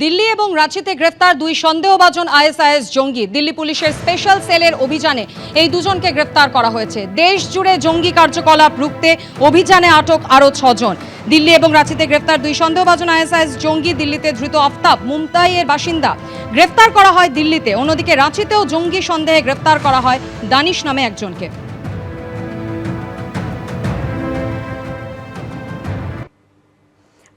দিল্লি এবং রাঁচিতে গ্রেফতার দুই সন্দেহভাজন আইএসআইএস জঙ্গি। দিল্লি পুলিশের স্পেশাল সেলের অভিযানে এই দুজনকে গ্রেফতার করা হয়েছে। দেশ জুড়ে জঙ্গি কার্যকলাপ রুখতে অভিযানে আটক আরও ছজন। দিল্লি এবং রাঁচিতে গ্রেফতার দুই সন্দেহভাজন আইএসআইএস জঙ্গি, দিল্লিতে ধৃত আফতাব মুমতাইয়ের বাসিন্দা। গ্রেফতার করা হয় দিল্লিতে, অন্যদিকে রাঁচিতেও জঙ্গি সন্দেহে গ্রেফতার করা হয় দানিশ নামে একজনকে।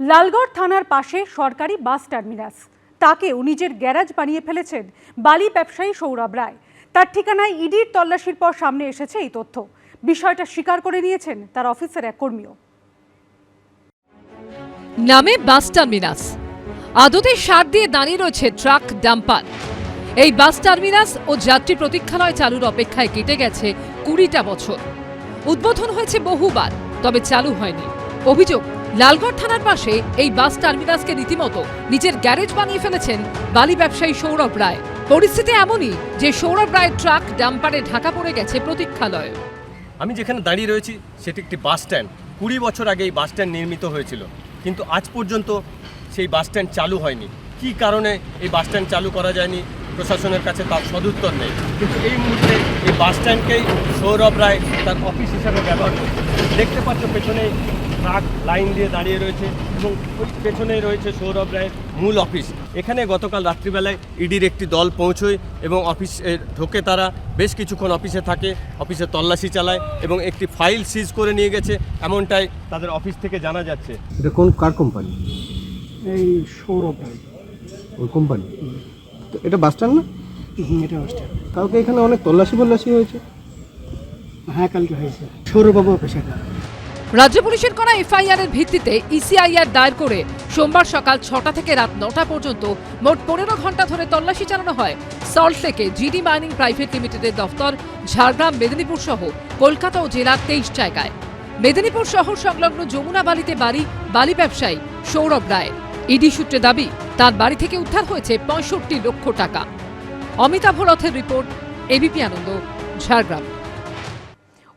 লালগড় থানার পাশে সরকারি বাস টার্মিনাস। তাকেও নিজের গ্যারাজ বানিয়ে ফেলেছেন বালি ব্যবসায়ী সৌরভ রায়। তার ঠিকানায় ইডির তল্লাশির পর সামনে এসেছে এই তথ্য। বিষয়টা স্বীকার করে নিয়েছেন তার অফিসের এক কর্মীও। নামে বাস টার্মিনাস। আদতে সার দিয়ে দাঁড়িয়ে রয়েছে ট্রাক ডাম্পার। এই বাস টার্মিনাস ও যাত্রী প্রতীক্ষালয় চালুর অপেক্ষায় কেটে গেছে কুড়িটা বছর। উদ্বোধন হয়েছে বহুবার, তবে চালু হয়নি। অভিযোগ লালগড় থানার পাশে এই বাস টার্মিনাসকে রীতিমতো নিজের গ্যারেজ বানিয়ে ফেলেছেন বালি ব্যবসায়ী সৌরভ রায়। পরিস্থিতি এমনই যে সৌরভ রায়ের ট্রাক ডাম্পারে ঢাকা পড়ে গেছে প্রতীক্ষালয়। আমি যেখানে দাঁড়িয়ে রয়েছি, সেটি একটি বাস স্ট্যান্ড। কুড়ি বছর আগে এই বাস স্ট্যান্ড নির্মিত হয়েছিল। কিন্তু আজ পর্যন্ত সেই বাস স্ট্যান্ড চালু হয়নি। কী কারণে এই বাস স্ট্যান্ড চালু করা যায়নি, প্রশাসনের কাছে তার সদুত্তর নেই। কিন্তু এই মুহূর্তে এই বাস স্ট্যান্ডকেই সৌরভ রায় তার অফিস হিসাবে ব্যবহার করছে দেখতে পাচ্ছ পেছনে ট্রাক লাইন দিয়ে দাঁড়িয়ে রয়েছে এবং ওই পেছনেই রয়েছে সৌরভ রায়ের মূল অফিস। এখানে গতকাল রাত্রিবেলায় ইডির একটি দল পৌঁছয় এবং অফিসে ঢোকে তারা। বেশ কিছুক্ষণ অফিসে থাকে অফিসে তল্লাশি চালায় এবং একটি ফাইল সিজ করে নিয়ে গেছে এমনটাই তাদের অফিস থেকে জানা যাচ্ছে। এটা কোন কার কোম্পানি? এই সৌরভ রায়। ওই কোম্পানি? তো এটা বাস স্ট্যান্ড না? হুম, এটা হচ্ছে কালকে এখানে অনেক তল্লাশি বল্লাশি হয়েছে? হ্যাঁ কালকে হয়েছে। সৌরভবাবু অফিসে রাজ্য পুলিশের করা এফআইআর এর ভিত্তিতে ইসিআইআর দায়ের করে সোমবার সকাল ছটা থেকে রাত নটা পর্যন্ত মোট পনেরো ঘণ্টা ধরে তল্লাশি চালানো হয়। সল্ট থেকে জিডি মাইনিং প্রাইভেট লিমিটেডের দফতর, ঝাড়গ্রাম, মেদিনীপুর সহ কলকাতা ও জেলার তেইশ জায়গায়। মেদিনীপুর শহর সংলগ্ন যমুনা বালিতে বাড়ি, বালি ব্যবসায়ী সৌরভ রায়। ইডি সূত্রে দাবি, তার বাড়ি থেকে উদ্ধার হয়েছে পঁয়ষট্টি লক্ষ টাকা। অমিতাভ রথের রিপোর্ট, এবিপি আনন্দ, ঝাড়গ্রাম।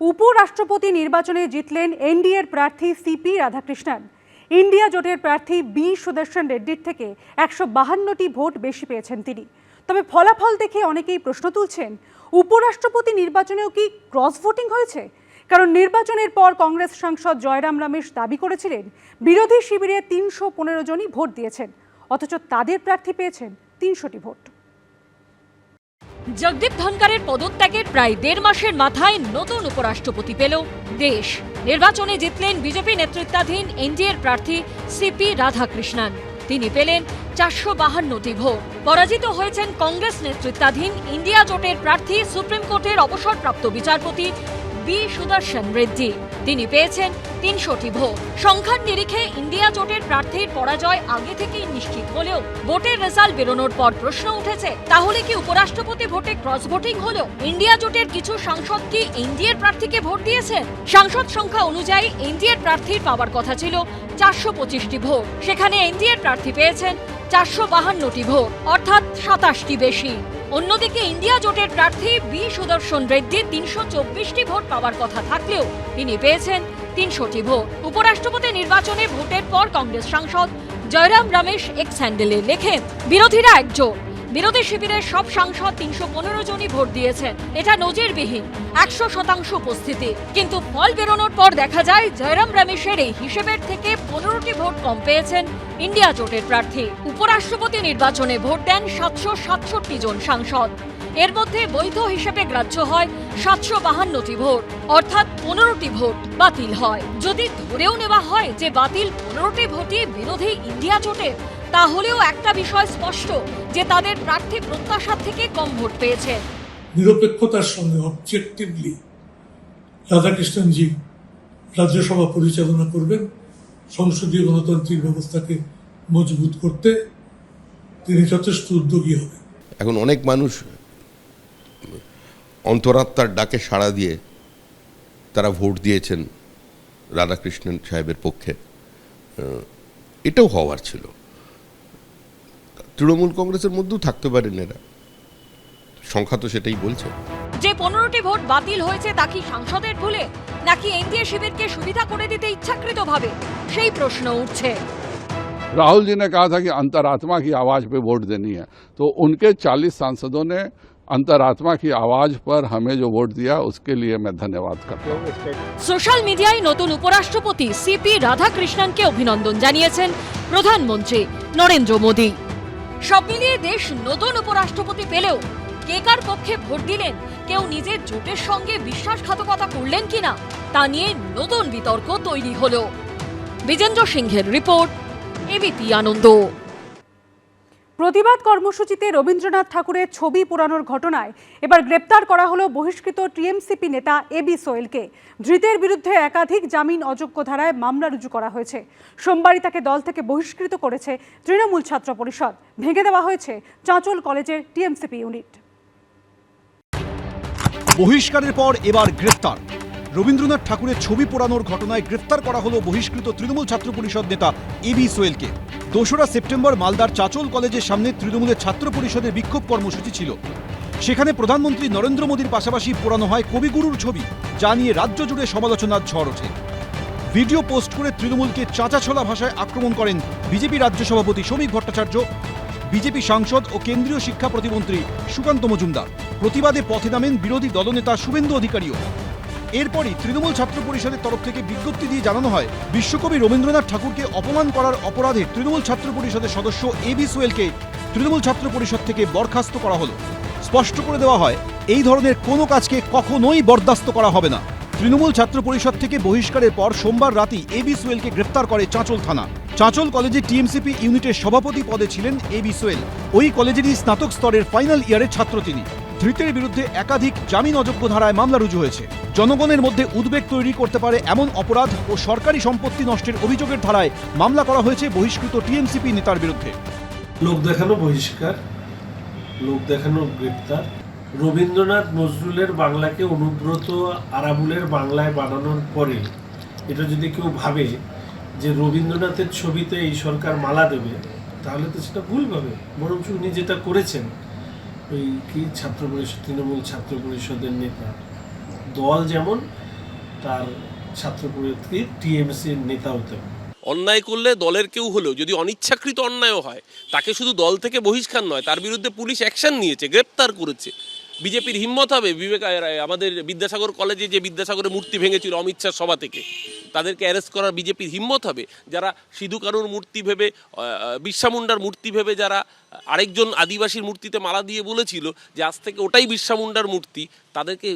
উপরাষ্ট্রপতি নির্বাচনে জিতলেন এনডিএর প্রার্থী সিপি রাধাকৃষ্ণন। ইন্ডিয়া জোটের প্রার্থী বি সুদর্শন রেড্ডির থেকে একশো বাহান্নটি ভোট বেশি পেয়েছেন তিনি। তবে ফলাফল দেখে অনেকেই প্রশ্ন তুলছেন, উপরাষ্ট্রপতি নির্বাচনেও কি ক্রস ভোটিং হয়েছে? কারণ নির্বাচনের পর কংগ্রেস সাংসদ জয়রাম রমেশ দাবি করেছিলেন, বিরোধী শিবিরে তিনশো পনেরো জনই ভোট দিয়েছেন, অথচ তাদের প্রার্থী পেয়েছেন তিনশোটি ভোট। জগদীপ ধনকারের পদত্যাগের প্রায় দেড় মাসের মাথায় নতুন উপরাষ্ট্রপতি পেল। দেশ নির্বাচনে জিতলেন বিজেপি নেতৃত্বাধীন এনডিএর প্রার্থী সিপি রাধাকৃষ্ণন। তিনি পেলেন চারশো বাহান্নটি ভোট। পরাজিত হয়েছেন কংগ্রেস নেতৃত্বাধীন ইন্ডিয়া জোটের প্রার্থী সুপ্রিম কোর্টের অবসরপ্রাপ্ত বিচারপতি বি সুদর্শন রেড্ডি তিনি পেয়েছেন তিনশোটি ভোট। সংখ্যার নিরিখে ইন্ডিয়া জোটের প্রার্থীর পরাজয় আগে থেকেই নিশ্চিত হলেও ভোটের রেজাল্ট বেরোনোর পর প্রশ্ন উঠেছে, তাহলে কি উপরাষ্ট্রপতি ভোটে ক্রস ভোটিং হলো? ইন্ডিয়া জোটের কিছু সাংসদ কি এনডিএর প্রার্থীকে ভোট দিয়েছেন? সাংসদ সংখ্যা অনুযায়ী এনডিএর প্রার্থীর পাওয়ার কথা ছিল চারশো পঁচিশটি ভোট। সেখানে এনডিএর প্রার্থী পেয়েছেন চারশো বাহান্নটি ভোট, অর্থাৎ সাতাশটি বেশি। অন্যদিকে ইন্ডিয়া জোটের প্রার্থী বি সুদর্শন রেড্ডির তিনশো চব্বিশটি ভোট পাওয়ার কথা থাকলেও তিনি পেয়েছেন তিনশোটি ভোট। উপরাষ্ট্রপতি নির্বাচনে ভোটের পর কংগ্রেস সাংসদ জয়রাম রমেশ এক্স হ্যান্ডেলে লেখেন, বিরোধীরা একজোট। বিরোধী শিবিরের সব সাংসদ তিনশো পনেরো জনই ভোট দিয়েছেন। এটা নজিরবিহীন, একশো শতাংশ উপস্থিতি। কিন্তু ফল বেরোনোর পর দেখা যায়, জয়রাম রমেশের এই হিসেবের থেকে পনেরোটি ভোট কম পেয়েছেন ইন্ডিয়া জোটের প্রার্থী। উপরাষ্ট্রপতি নির্বাচনে ভোট দেন সাতশো সাতষট্টি জন সাংসদ। এর মধ্যে বৈধ হিসেবে গ্রাহ্য হয় সাতশো বাহান্নটি ভোট, অর্থাৎ পনেরোটি ভোট বাতিল হয়। যদি ধরেও নেওয়া হয় যে বাতিল পনেরোটি ভোটই বিরোধী ইন্ডিয়া জোটের তাহলেও একটা বিষয় স্পষ্ট যে তাদের প্রার্থী প্রত্যাশার থেকে কম ভোট পেয়েছে। নিরপেক্ষতার সঙ্গে অবজেক্টিভলি রাধাকৃষ্ণনজি রাজ্যসভা পরিচালনা করবেন সংসদীয় গণতান্ত্রিক ব্যবস্থাকে মজবুত করতে তিনি যথেষ্ট উদ্যোগী হবেন। এখন অনেক মানুষ অন্তরাত্মার ডাকে সাড়া দিয়ে তারা ভোট দিয়েছেন রাধাকৃষ্ণন সাহেবের পক্ষে। এটাও হওয়ার ছিল। তৃণমূল কংগ্রেসের মধ্যেও থাকতে পারেন এরা সংখ্যা তো সেটাই বলছে যে পনেরোটি ভোট বাতিল হয়েছে তা কি সাংসদের ভুলে নাকি এনডিএ শিবিরকে সুবিধা করে দিতে ইচ্ছাকৃতভাবে সেই প্রশ্ন উঠছে राहुल जी ने कहा था कि अंतरात्मा की आवाज पे वोट देनी है तो उनके 40 सांसदों ने अंतरात्मा की आवाज पर हमें जो वोट दिया उसके लिए मैं धन्यवाद करता हूँ সোশ্যাল মিডিয়ায় নতুন উপরাষ্ট্রপতি সিপি রাধাকৃষ্ণনকে অভিনন্দন জানিয়েছেন প্রধানমন্ত্রী নরেন্দ্র মোদী সব মিলিয়ে দেশ নতুন উপরাষ্ট্রপতি পেলেও কে কার পক্ষে ভোট দিলেন, কেউ নিজের জোটের সঙ্গে বিশ্বাসঘাতকতা করলেন কিনা, তা নিয়ে নতুন বিতর্ক তৈরি হল। বিজেন্দ্র সিংহের রিপোর্ট, এবিপি আনন্দ। প্রতিবাদ কর্মসূচিতে রবীন্দ্রনাথ ঠাকুরের ছবি পোড়ানোর ঘটনায় এবার গ্রেপ্তার করা হলো বহিষ্কৃত টিএমসিপি নেতা এবি সোয়েলকে ধৃতের বিরুদ্ধে একাধিক জামিন অযোগ্য ধারায় মামলা রুজু করা হয়েছে। সোমবারই তাকে দল থেকে বহিষ্কৃত করেছে তৃণমূল ছাত্র পরিষদ। ভেঙে দেওয়া হয়েছে চাঁচল কলেজের টিএমসিপি ইউনিট। বহিষ্কারের পর এবার গ্রেফতার রবীন্দ্রনাথ ঠাকুরের ছবি পোড়ানোর ঘটনায় গ্রেফতার করা হলো বহিষ্কৃত তৃণমূল ছাত্র পরিষদ নেতা এবি সোয়েলকে দোসরা সেপ্টেম্বর মালদার চাচল কলেজের সামনে তৃণমূলের ছাত্র পরিষদের বিক্ষোভ কর্মসূচি ছিল। সেখানে প্রধানমন্ত্রী নরেন্দ্র মোদীর পাশাপাশি পোড়ানো হয় কবিগুরুর ছবি, যা নিয়ে রাজ্য জুড়ে সমালোচনার ঝড় ওঠে। ভিডিও পোস্ট করে তৃণমূলকে চাঁচাছোলা ভাষায় আক্রমণ করেন বিজেপি রাজ্য সভাপতি শ্রমিক ভট্টাচার্য, বিজেপি সাংসদ ও কেন্দ্রীয় শিক্ষা প্রতিমন্ত্রী সুকান্ত মজুমদার। প্রতিবাদে পথে নামেন বিরোধী দলনেতা শুভেন্দু অধিকারীও। এরপরই তৃণমূল ছাত্র পরিষদের তরফ থেকে বিজ্ঞপ্তি দিয়ে জানানো হয়, বিশ্বকবি রবীন্দ্রনাথ ঠাকুরকে অপমান করার অপরাধে তৃণমূল ছাত্র পরিষদের সদস্য এ বি সোয়েলকে তৃণমূল ছাত্র পরিষদ থেকে বরখাস্ত করা হলো। স্পষ্ট করে দেওয়া হয়, এই ধরনের কোনো কাজকে কখনোই বরদাস্ত করা হবে না। তৃণমূল ছাত্র পরিষদ থেকে বহিষ্কারের পর সোমবার রাতেই এ বি সোয়েলকে গ্রেপ্তার করে চাঁচল থানা। চাঁচল কলেজে টিএমসিপি ইউনিটের সভাপতি পদে ছিলেন এ বি সোয়েল ওই কলেজেরই স্নাতক স্তরের ফাইনাল ইয়ারের ছাত্র তিনি। ধৃতের বিরুদ্ধে একাধিক জামিন অযোগ্য ধারায় মামলা রুজু হয়েছে। জনগণের মধ্যে উদ্বেগ তৈরি করতে পারে এমন অপরাধ ও সরকারি সম্পত্তি নষ্টের অভিযোগের ধারায় মামলা করা হয়েছে বহিষ্কৃত টিএমসিপি নেতার বিরুদ্ধে। লোক দেখানো বহিষ্কার, লোক দেখানো গ্রেপ্তার। রবীন্দ্রনাথ নজরুলের বাংলাকে অনুব্রত আরাবুলের বাংলায় বানানোর পরে, এটা যদি কেউ ভাবে যে রবীন্দ্রনাথের ছবিতে এই সরকার মালা দেবে, তাহলে তো সেটা ভুল ভাবে, বরঞ্চ উনি যেটা করেছেন ওই কি ছাত্র পরিষদ, তৃণমূল ছাত্র পরিষদের নেতা? দল যেমন, তার ছাত্র পরিষদকে টিএমসির নেতা হতে অন্যায় করলে দলের কেউ হলেও, যদি অনিচ্ছাকৃত অন্যায়ও হয়, তাকে শুধু দল থেকে বহিষ্কার নয়, তার বিরুদ্ধে পুলিশ অ্যাকশন নিয়েছে, গ্রেপ্তার করেছে। বিজেপির হিম্মত হবে বিবেক আমাদের বিদ্যাসাগর কলেজে যে বিদ্যাসাগরের মূর্তি ভেঙেছিল অমিত শাহ সভা থেকে, তাদেরকে অ্যারেস্ট করার বিজেপির হিম্মত হবে। যারা সিধু কানুর মূর্তি ভেবে বিরসা মুন্ডার মূর্তি ভেবে যারা আরেকজন আদিবাসীর মূর্তিতে মালা দিয়ে বলেছিল যে আজ থেকে ওটাই বিরসা মুন্ডার মূর্তি, তাদেরকে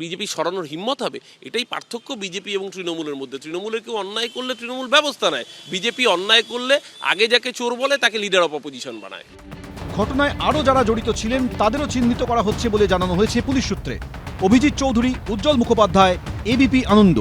বিজেপি সরানোর হিম্মত হবে। এটাই পার্থক্য বিজেপি এবং তৃণমূলের মধ্যে। তৃণমূলের কেউ অন্যায় করলে তৃণমূল ব্যবস্থা নেয়। বিজেপি অন্যায় করলে আগে যাকে চোর বলে তাকে লিডার অফ অপোজিশন বানায়। ঘটনায় আরও যারা জড়িত ছিলেন, তাদেরও চিহ্নিত করা হচ্ছে বলে জানানো হয়েছে পুলিশ সূত্রে। অভিজিৎ চৌধুরী, উজ্জ্বল মুখোপাধ্যায়, এবিপি আনন্দ।